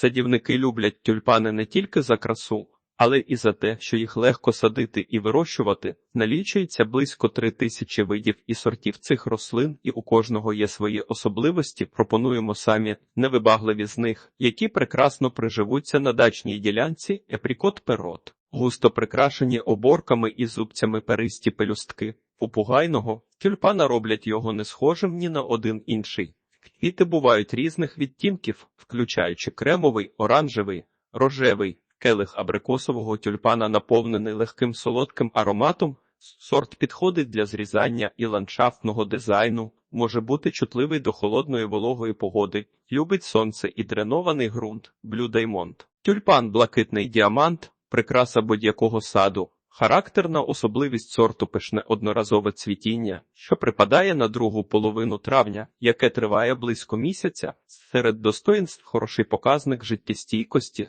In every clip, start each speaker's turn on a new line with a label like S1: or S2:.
S1: Садівники люблять тюльпани не тільки за красу, але і за те, що їх легко садити і вирощувати. Налічується близько три тисячі видів і сортів цих рослин, і у кожного є свої особливості. Пропонуємо самі невибагливі з них, які прекрасно приживуться на дачній ділянці епрікот перот, густо прикрашені оборками і зубцями перисті пелюстки. У пугайного тюльпана роблять його не схожим ні на один інший. Квіти бувають різних відтінків, включаючи кремовий, оранжевий, рожевий, келих абрикосового тюльпана наповнений легким солодким ароматом. Сорт підходить для зрізання і ландшафтного дизайну, може бути чутливий до холодної вологої погоди, любить сонце і дренований ґрунт, блю даймонд. Тюльпан блакитний діамант, прикраса будь-якого саду. Характерна особливість сорту пишне одноразове цвітіння, що припадає на другу половину травня, яке триває близько місяця. Серед достоїнств хороший показник життєстійкості.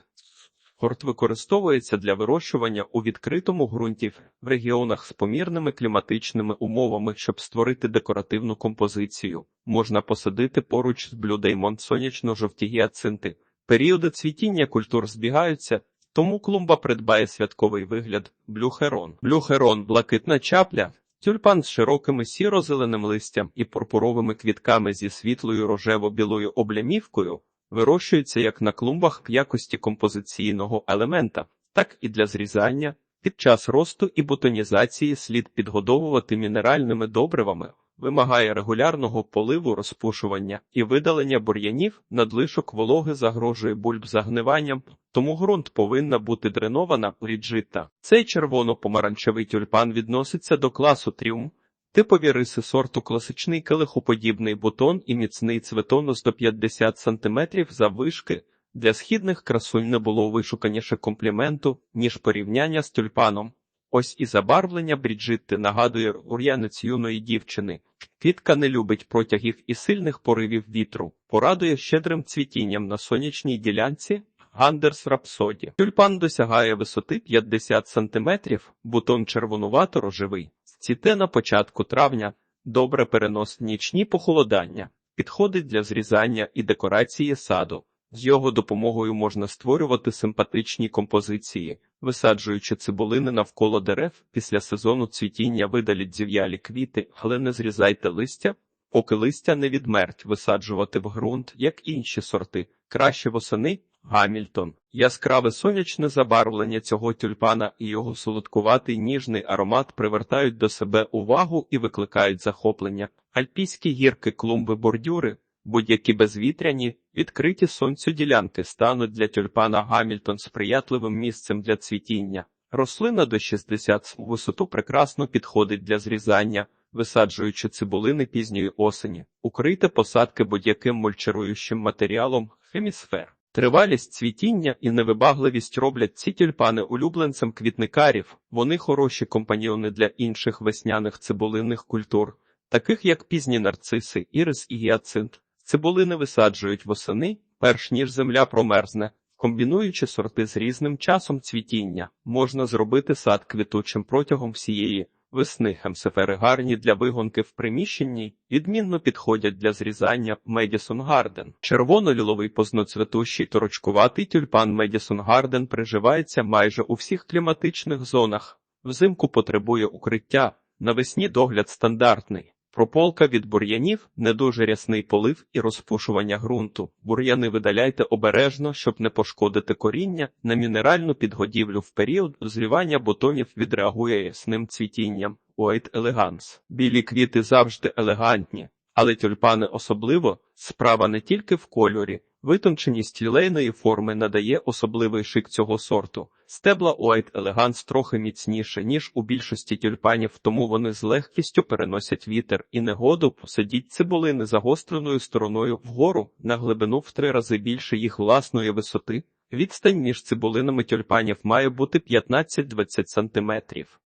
S1: Сорт використовується для вирощування у відкритому ґрунті в регіонах з помірними кліматичними умовами, щоб створити декоративну композицію. Можна посадити поруч з блюдеймон сонячно-жовті гіацинти. Періоди цвітіння культур збігаються. Тому клумба придбає святковий вигляд блюхерон. Блюхерон блакитна чапля, тюльпан з широкими сіро-зеленим листям і пурпуровими квітками зі світлою рожево-білою облямівкою, вирощується як на клумбах в якості композиційного елемента, так і для зрізання. Під час росту і бутонізації слід підгодовувати мінеральними добривами, вимагає регулярного поливу розпушування і видалення бур'янів, надлишок вологи загрожує бульб загниванням, тому ґрунт повинна бути дренована ріджита. Цей червоно-помаранчевий тюльпан відноситься до класу тріум. Типові риси сорту класичний келихоподібний бутон і міцний цветон 150 см заввишки. Для східних красунь не було вишуканіше компліменту, ніж порівняння з тюльпаном. Ось і забарвлення Бріджитти нагадує ур'янець юної дівчини. Квітка не любить протягів і сильних поривів вітру, порадує щедрим цвітінням на сонячній ділянці. Гандерс Рапсоді. Тюльпан досягає висоти 50 см, бутон червонувато-рожевий. Цвіте на початку травня, добре переносить нічні похолодання, підходить для зрізання і декорації саду. З його допомогою можна створювати симпатичні композиції, висаджуючи цибулини навколо дерев, після сезону цвітіння видаліть зів'ялі квіти, але не зрізайте листя, поки листя не відмерть висаджувати в ґрунт, як інші сорти, краще восени. Гамільтон. Яскраве сонячне забарвлення цього тюльпана і його солодкуватий ніжний аромат привертають до себе увагу і викликають захоплення. Альпійські гірки, клумби, бордюри, будь-які безвітряні, відкриті сонцю ділянки стануть для тюльпана Гамільтон сприятливим місцем для цвітіння. Рослина до 60 в висоту прекрасно підходить для зрізання, висаджуючи цибулини пізньої осені. Укрийте посадки будь-яким мульчируючим матеріалом хемісфер. Тривалість цвітіння і невибагливість роблять ці тюльпани улюбленцем квітникарів. Вони хороші компаньйони для інших весняних цибулинних культур, таких як пізні нарциси, ірис і гіацинт. Цибулини висаджують восени, перш ніж земля промерзне. Комбінуючи сорти з різним часом цвітіння, можна зробити сад квітучим протягом всієї весни. Хемсефери гарні для вигонки в приміщенні, відмінно підходять для зрізання Медісон Гарден. Червоно-ліловий позноцветущий торочкуватий тюльпан Медісон Гарден приживається майже у всіх кліматичних зонах. Взимку потребує укриття, навесні догляд стандартний. Прополка від бур'янів, не дуже рясний полив і розпушування ґрунту. Бур'яни видаляйте обережно, щоб не пошкодити коріння. На мінеральну підгодівлю в період зрівання бутонів відреагує ясним цвітінням. White Elegance. Білі квіти завжди елегантні, але тюльпани особливо справа не тільки в кольорі. Витонченість лілейної форми надає особливий шик цього сорту. Стебла White Elegance трохи міцніше, ніж у більшості тюльпанів, тому вони з легкістю переносять вітер і негоду. Посадіть цибулини загостреною стороною вгору на глибину в три рази більше їх власної висоти. Відстань між цибулинами тюльпанів має бути 15-20 см.